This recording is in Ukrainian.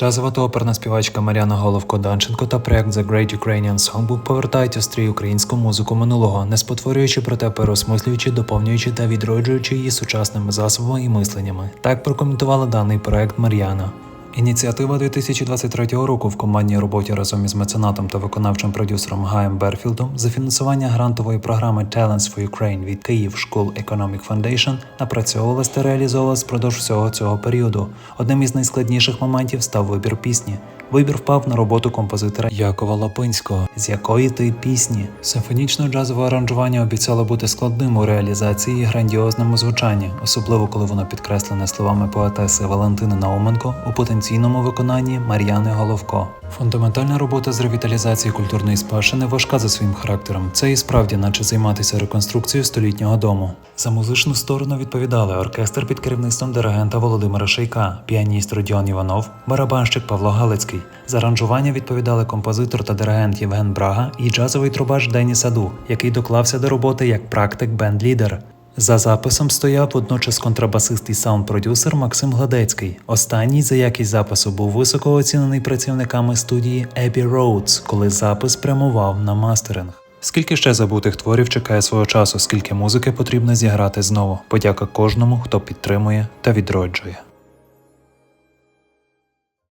Джазова та оперна співачка Мар'яна Головко-Данченко та проект The Great Ukrainian Songbook повертають острій українську музику минулого, не спотворюючи, проте переосмислюючи, доповнюючи та відроджуючи її сучасними засобами і мисленнями. Так прокоментувала даний проект Мар'яна. Ініціатива 2023 року в командній роботі разом із меценатом та виконавчим продюсером Гаєм Берфілдом за фінансування грантової програми Talents for Ukraine від Київ School Economic Foundation напрацьовувалась та реалізовувалась впродовж всього цього періоду. Одним із найскладніших моментів став вибір пісні. Вибір впав на роботу композитора Якова Лапинського, з якої ти пісні. Симфонічно-джазове аранжування обіцяло бути складним у реалізації і грандіозному звучанні, особливо коли воно підкреслене словами поетеси Валентини Науменко у потенційному виконанні Мар'яни Головко. Фундаментальна робота з ревіталізації культурної спадщини важка за своїм характером. Це і справді, наче займатися реконструкцією столітнього дому. За музичну сторону відповідали оркестр під керівництвом диригента Володимира Шейка, піаніст Родіон Іванов, барабанщик Павло Галицький. За аранжування відповідали композитор та диригент Євген Брага і джазовий трубач Деніс Аду, який доклався до роботи як практик бенд-лідер. За записом стояв водночас контрабасист і саунд-продюсер Максим Гладецький. Останній за якість запису був високо оцінений працівниками студії Abbey Roads, коли запис прямував на мастеринг. Скільки ще забутих творів чекає свого часу, скільки музики потрібно зіграти знову. Подяка кожному, хто підтримує та відроджує.